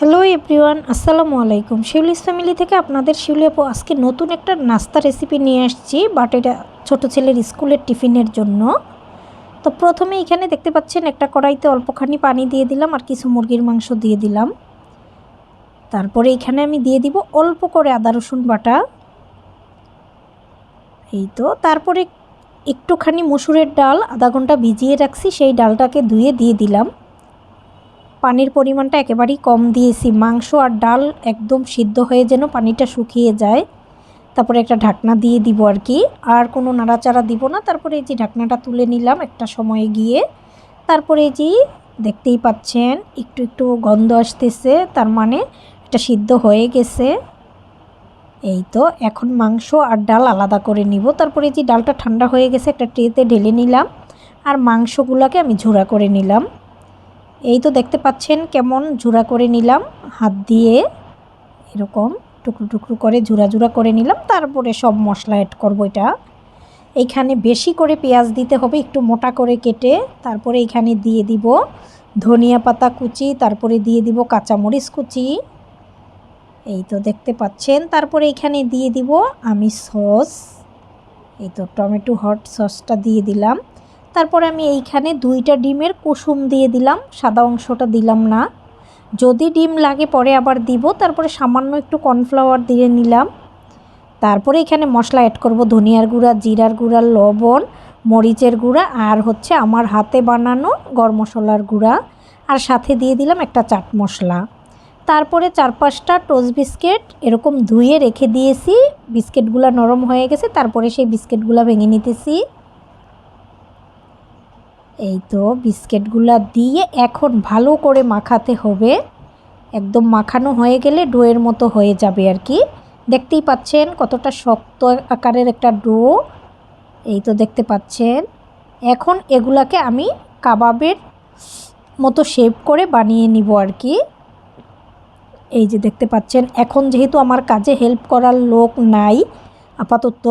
Hello everyone, আসসালামু আলাইকুম। Shiuli's family থেকে আপনাদের, শিউলি আপু, আজকে নতুন একটা নাস্তা রেসিপি নিয়ে আসছি বাট এটা ছোটো ছেলের স্কুলের টিফিনের জন্য। তো প্রথমে এখানে দেখতে পাচ্ছেন, একটা কড়াইতে অল্পখানি পানি দিয়ে দিলাম আর কিছু মুরগির মাংস দিয়ে দিলাম। তারপরে এখানে আমি দিয়ে দিব অল্প করে আদা, রসুন বাটা। এই তো, তারপরে একটুখানি মসুরের ডাল, আধা ঘণ্টা ভিজিয়ে রাখছি, সেই ডালটাকে ধুয়ে দিয়ে দিলাম। পানির পরিমাণটা একেবারেই কম দিয়েছি। মাংস আর ডাল একদম সিদ্ধ হয়ে যেন পানিটা শুকিয়ে যায়। তারপরে একটা ঢাকনা দিয়ে দিব আর কি। আর কোনো নাড়াচাড়া দিব না। তারপরে এই যে ঢাকনাটা তুলে নিলাম একটা সময়ে গিয়ে। তারপরে এই যে দেখতেই পাচ্ছেন, একটু একটু গন্ধ আসতেছে। তার মানে এটা সিদ্ধ হয়ে গেছে। এই তো, এখন মাংস আর ডাল আলাদা করে নিব। তারপরে যে ডালটা ঠান্ডা হয়ে গেছে, একটা ট্রেতে ঢেলে নিলাম। আর মাংসগুলোকে আমি ঝোড়া করে নিলাম। এই তো দেখতে পাচ্ছেন কেমন ঝুরা করে নিলাম। হাত দিয়ে এরকম টুকরো টুকরো করে ঝুরা ঝুরা করে নিলাম, তারপরে সব মশলা অ্যাড করব এটা। এইখানে বেশি করে পেঁয়াজ দিতে হবে, একটু মোটা করে কেটে, তারপরে এইখানে দিয়ে দিব ধনিয়া পাতা কুচি, তারপরে দিয়ে দিব কাঁচামরিচ কুচি। এই তো দেখতে পাচ্ছেন, তারপরে এখানে দিয়ে দিব আমি সস। এই তো টমেটো হট সসটা দিয়ে দিলাম। তারপরে আমি এইখানে দুইটা ডিমের কুসুম দিয়ে দিলাম, সাদা অংশটা দিলাম না। যদি ডিম লাগে পরে আবার দিব, তারপরে সামান্য একটু কর্নফ্লাওয়ার দিয়ে নিলাম। তারপরে এখানে মশলা অ্যাড করব ধনিয়ার গুঁড়া, জিরার গুঁড়া, লবণ, মরিচের গুঁড়া আর হচ্ছে আমার হাতে বানানো গরম মশলার গুঁড়া। আর সাথে দিয়ে দিলাম একটা চাট মশলা। তারপরে চার পাঁচটা টোস্ট বিস্কিট এরকম ধুয়ে রেখে দিয়েছি। বিস্কিটগুলো নরম হয়ে গেছে, তারপরে সেই বিস্কিটগুলো ভেঙে নিতেছি। এই তো বিস্কিটগুলো দিয়ে এখন ভালো করে মাখাতে হবে। একদম মাখানো হয়ে গেলে ডোয়ের মতো হয়ে যাবে আর কি। দেখতেই পাচ্ছেন কতটা শক্ত আকারের একটা ডো। এই তো দেখতে পাচ্ছেন। এখন এগুলাকে আমি কাবাবের মতো শেপ করে বানিয়ে নিব আর কি। এই যে দেখতে পাচ্ছেন, এখন যেহেতু আমার কাজে হেল্প করার লোক নাই, আপাতত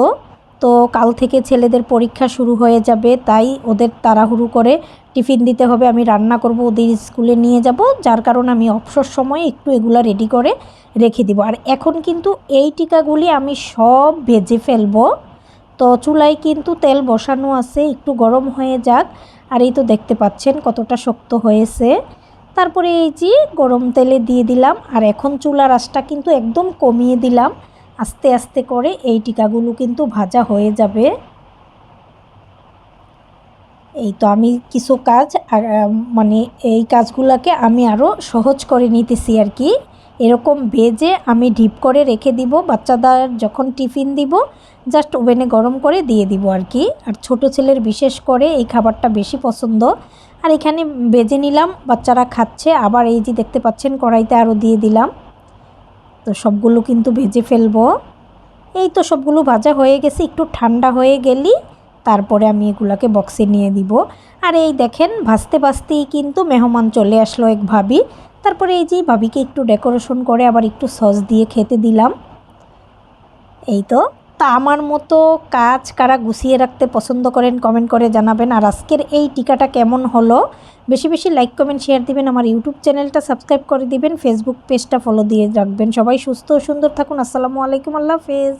তো কাল থেকে ছেলেদের পরীক্ষা শুরু হয়ে যাবে, তাই ওদের তাড়াহুড়ো করে টিফিন দিতে হবে। আমি রান্না করব, ওদের স্কুলে নিয়ে যাব, যার কারণে আমি অবসর সময়ে একটু এগুলা রেডি করে রেখে দিব। আর এখন কিন্তু এই টিকাগুলি আমি সব ভেজে ফেলব। তো চুলায় কিন্তু তেল বসানো আছে, একটু গরম হয়ে যাক। আর এই তো দেখতে পাচ্ছেন কতটা শক্ত হয়েছে। তারপরে এই যে গরম তেলে দিয়ে দিলাম, আর এখন চুলার আঁচটা কিন্তু একদম কমিয়ে দিলাম। আস্তে আস্তে করে এই টিকাগুলো কিন্তু ভাজা হয়ে যাবে। এই তো আমি কিছু কাজ মানে এই কাজগুলোকে আমি আরও সহজ করে নিতেছি আর কি। এরকম ভেজে আমি ঢিপ করে রেখে দিব, বাচ্চাদের যখন টিফিন দিব জাস্ট ওভেনে গরম করে দিয়ে দিব আর কি। আর ছোট ছেলের বিশেষ করে এই খাবারটা বেশি পছন্দ। আর এখানে ভেজে নিলাম, বাচ্চারা খাচ্ছে, আবার এই যে দেখতে পাচ্ছেন কড়াইতে আরও দিয়ে দিলাম। তো সবগুলো কিন্তু ভেজে ফেলব। এই তো সবগুলো ভাজা হয়ে গেছে, একটু ঠান্ডা হয়ে গেলি তারপরে আমি এগুলাকে বক্সে নিয়ে দিব। আর এই দেখেন, ভাজতে ভাজতেই কিন্তু মেহমান চলে আসলো এক ভাবি। তারপরে এই যে ভাবিকে একটু ডেকোরেশন করে আবার একটু সস দিয়ে খেতে দিলাম। এই তো। তা আমার মতো কাজ কারা গুছিয়ে রাখতে পছন্দ করেন কমেন্ট করে জানাবেন। আর আজকের এই টিকাটা কেমন হলো? বেশি বেশি লাইক কমেন্ট শেয়ার দিবেন। আমার ইউটিউব চ্যানেলটা সাবস্ক্রাইব করে দিবেন। ফেসবুক পেজটা ফলো দিয়ে রাখবেন। সবাই সুস্থ ও সুন্দর থাকুন। আসসালামু আলাইকুম। আল্লাহ হাফেজ।